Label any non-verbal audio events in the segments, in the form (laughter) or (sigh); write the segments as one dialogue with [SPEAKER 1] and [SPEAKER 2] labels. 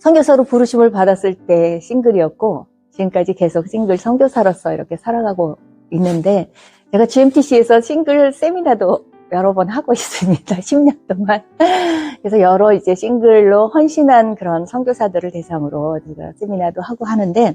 [SPEAKER 1] 선교사로 부르심을 받았을 때 싱글이었고 지금까지 계속 싱글 선교사로서 이렇게 살아가고 있는데 제가 GMTC에서 싱글 세미나도 여러 번 하고 (laughs) 있습니다. 10년 동안. 그래서 여러 이제 싱글로 헌신한 그런 선교사들을 대상으로 제가 세미나도 하고 하는데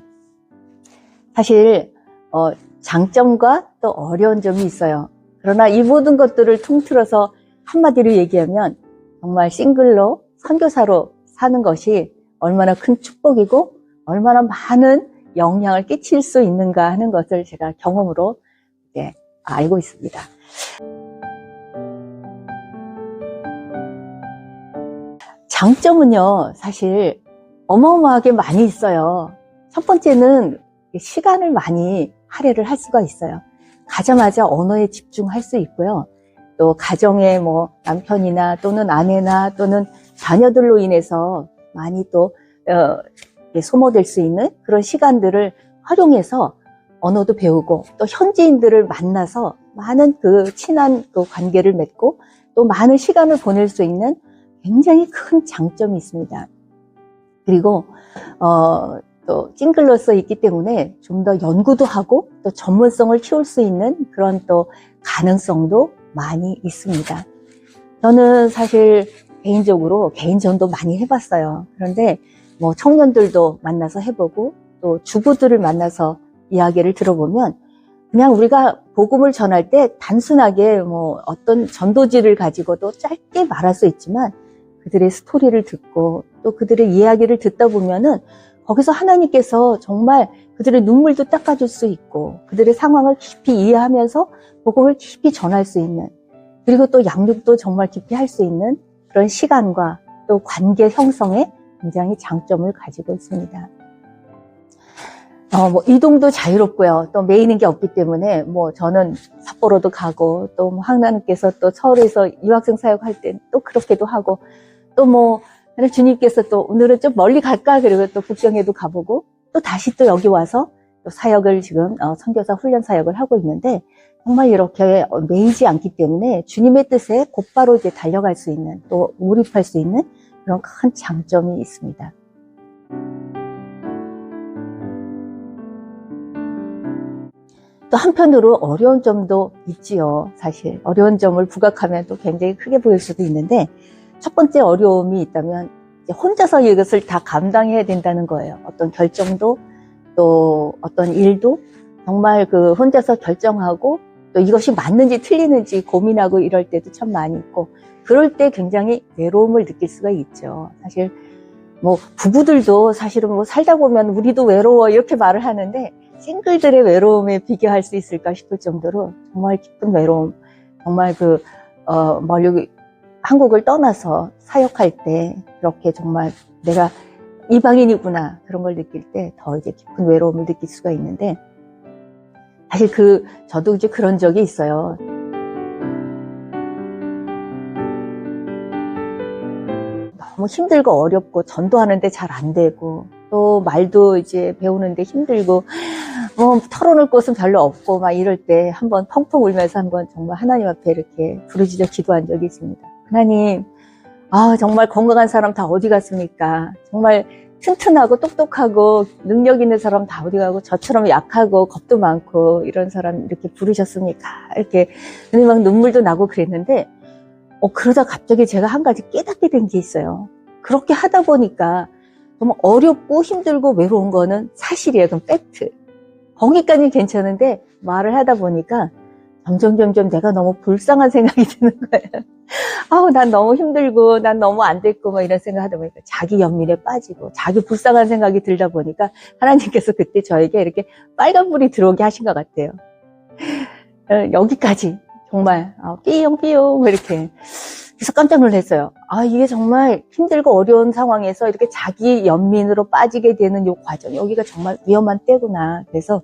[SPEAKER 1] 사실 어, 장점과 또 어려운 점이 있어요. 그러나 이 모든 것들을 통틀어서 한마디로 얘기하면 정말 싱글로 선교사로 사는 것이 얼마나 큰 축복이고 얼마나 많은 영향을 끼칠 수 있는가 하는 것을 제가 경험으로 이제 알고 있습니다. 장점은요, 사실 어마어마하게 많이 있어요. 첫 번째는 시간을 많이 할애를 할 수가 있어요. 가자마자 언어에 집중할 수 있고요. 또 가정의 뭐 남편이나 또는 아내나 또는 자녀들로 인해서 많이 또 어, 소모될 수 있는 그런 시간들을 활용해서 언어도 배우고 또 현지인들을 만나서 많은 그 친한 그 관계를 맺고 또 많은 시간을 보낼 수 있는 굉장히 큰 장점이 있습니다. 그리고 어, 또 싱글로서 있기 때문에 좀 더 연구도 하고 또 전문성을 키울 수 있는 그런 또 가능성도 많이 있습니다. 저는 사실 개인적으로 개인 전도 많이 해봤어요. 그런데 뭐 청년들도 만나서 해보고 또 주부들을 만나서 이야기를 들어보면 그냥 우리가 복음을 전할 때 단순하게 뭐 어떤 전도지를 가지고도 짧게 말할 수 있지만 그들의 스토리를 듣고 또 그들의 이야기를 듣다 보면은 거기서 하나님께서 정말 그들의 눈물도 닦아줄 수 있고 그들의 상황을 깊이 이해하면서 복음을 깊이 전할 수 있는 그리고 또 양육도 정말 깊이 할 수 있는 그런 시간과 또 관계 형성에 굉장히 장점을 가지고 있습니다. 어, 뭐 이동도 자유롭고요. 또 메이는 게 없기 때문에 뭐 저는 삿포로도 가고 또 하나님께서 또 서울에서 유학생 사역할 때 또 그렇게도 하고 또 뭐 주님께서 또 오늘은 좀 멀리 갈까 그리고 또 국경에도 가보고 또 다시 또 여기 와서 또 사역을 지금 어, 선교사 훈련 사역을 하고 있는데 정말 이렇게 매이지 않기 때문에 주님의 뜻에 곧바로 이제 달려갈 수 있는 또 몰입할 수 있는 그런 큰 장점이 있습니다. 또 한편으로 어려운 점도 있지요. 사실 어려운 점을 부각하면 또 굉장히 크게 보일 수도 있는데 첫 번째 어려움이 있다면 혼자서 이것을 다 감당해야 된다는 거예요. 어떤 결정도 또 어떤 일도 정말 그 혼자서 결정하고 또 이것이 맞는지 틀리는지 고민하고 이럴 때도 참 많이 있고 그럴 때 굉장히 외로움을 느낄 수가 있죠. 사실 뭐 부부들도 사실은 뭐 살다 보면 우리도 외로워 이렇게 말을 하는데 싱글들의 외로움에 비교할 수 있을까 싶을 정도로 정말 깊은 외로움 정말 그 어, 멀리 한국을 떠나서 사역할 때 그렇게 정말 내가 이방인이구나 그런 걸 느낄 때 더 이제 깊은 외로움을 느낄 수가 있는데 사실 그 저도 이제 그런 적이 있어요. 너무 힘들고 어렵고 전도하는데 잘 안 되고 또 말도 이제 배우는데 힘들고 뭐 털어놓을 곳은 별로 없고 막 이럴 때 한번 펑펑 울면서 한번 정말 하나님 앞에 이렇게 부르짖어 기도한 적이 있습니다. 하나님, 아, 정말 건강한 사람 다 어디 갔습니까? 정말 튼튼하고 똑똑하고 능력 있는 사람 다 어디 가고 저처럼 약하고 겁도 많고 이런 사람 이렇게 부르셨습니까? 이렇게 근데 막 눈물도 나고 그랬는데 어, 그러다 갑자기 제가 한 가지 깨닫게 된 게 있어요. 그렇게 하다 보니까 정말 어렵고 힘들고 외로운 거는 사실이에요. 그럼 팩트. 거기까지는 괜찮은데 말을 하다 보니까 점점 점점 내가 너무 불쌍한 생각이 (laughs) 드는 거예요. 아우 난 너무 힘들고 난 너무 안 됐고 막 이런 생각 하다 보니까 자기 연민에 빠지고 자기 불쌍한 생각이 들다 보니까 하나님께서 그때 저에게 이렇게 빨간 불이 들어오게 하신 것 같아요. 어, 여기까지 정말 어, 삐용 삐용 이렇게 그래서 깜짝 놀랐어요. 아 이게 정말 힘들고 어려운 상황에서 이렇게 자기 연민으로 빠지게 되는 이 과정 여기가 정말 위험한 때구나. 그래서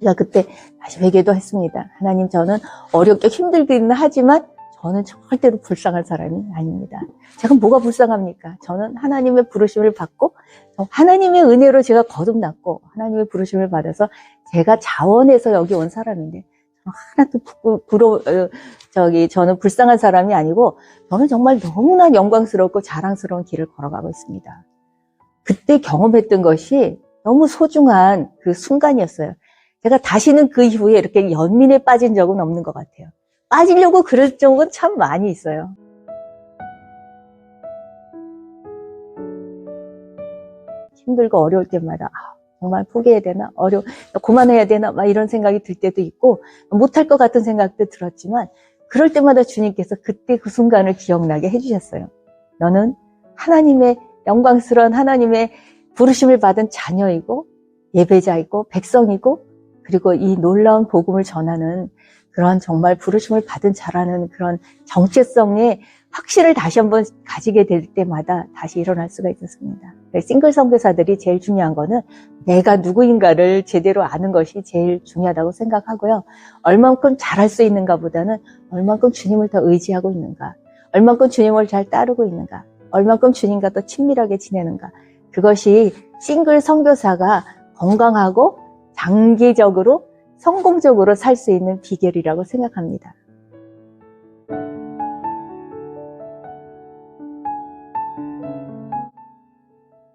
[SPEAKER 1] 제가 그때 다시 회개도 했습니다. 하나님 저는 어렵게 힘들기는 하지만 저는 절대로 불쌍한 사람이 아닙니다. 제가 뭐가 불쌍합니까? 저는 하나님의 부르심을 받고 하나님의 은혜로 제가 거듭났고 하나님의 부르심을 받아서 제가 자원해서 여기 온 사람인데 하나도 부러 어, 저기 저는 불쌍한 사람이 아니고 저는 정말 너무나 영광스럽고 자랑스러운 길을 걸어가고 있습니다. 그때 경험했던 것이 너무 소중한 그 순간이었어요. 제가 다시는 그 이후에 이렇게 연민에 빠진 적은 없는 것 같아요. 빠지려고 그럴 적은 참 많이 있어요. 힘들고 어려울 때마다 아, 정말 포기해야 되나 어려 그만해야 되나 막 이런 생각이 들 때도 있고 못할 것 같은 생각도 들었지만 그럴 때마다 주님께서 그때 그 순간을 기억나게 해주셨어요. 너는 하나님의 영광스러운 하나님의 부르심을 받은 자녀이고 예배자이고 백성이고 그리고 이 놀라운 복음을 전하는 그런 정말 부르심을 받은 자라는 그런 정체성의 확신을 다시 한번 가지게 될 때마다 다시 일어날 수가 있었습니다. 싱글 선교사들이 제일 중요한 거는 내가 누구인가를 제대로 아는 것이 제일 중요하다고 생각하고요. 얼만큼 잘할 수 있는가 보다는 얼만큼 주님을 더 의지하고 있는가, 얼만큼 주님을 잘 따르고 있는가, 얼만큼 주님과 더 친밀하게 지내는가. 그것이 싱글 선교사가 건강하고 장기적으로 성공적으로 살 수 있는 비결이라고 생각합니다.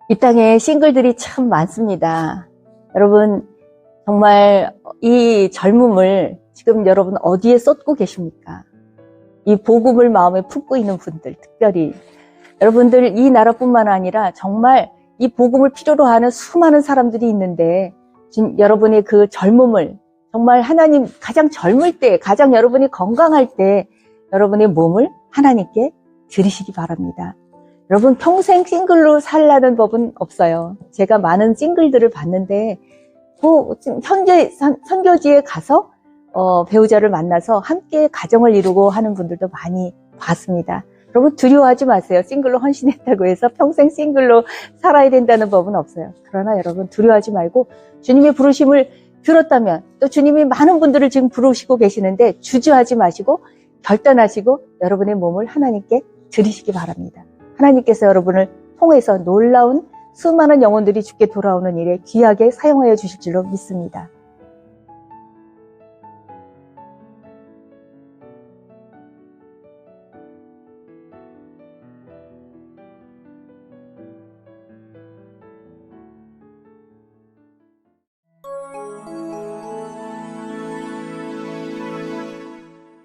[SPEAKER 1] 이 땅에 싱글들이 참 많습니다. 여러분, 정말 이 젊음을 지금 여러분 어디에 쏟고 계십니까? 이 복음을 마음에 품고 있는 분들, 특별히 여러분들 이 나라뿐만 아니라 정말 이 복음을 필요로 하는 수많은 사람들이 있는데 지금 여러분의 그 젊음을 정말 하나님 가장 젊을 때, 가장 여러분이 건강할 때 여러분의 몸을 하나님께 드리시기 바랍니다. 여러분 평생 싱글로 살라는 법은 없어요. 제가 많은 싱글들을 봤는데 뭐 현재 선, 선교지에 가서 어, 배우자를 만나서 함께 가정을 이루고 하는 분들도 많이 봤습니다. 여러분 두려워하지 마세요. 싱글로 헌신했다고 해서 평생 싱글로 살아야 된다는 법은 없어요. 그러나 여러분 두려워하지 말고 주님의 부르심을 들었다면 또 주님이 많은 분들을 지금 부르시고 계시는데 주저하지 마시고 결단하시고 여러분의 몸을 하나님께 드리시기 바랍니다. 하나님께서 여러분을 통해서 놀라운 수많은 영혼들이 죽게 돌아오는 일에 귀하게 사용하여 주실 줄로 믿습니다.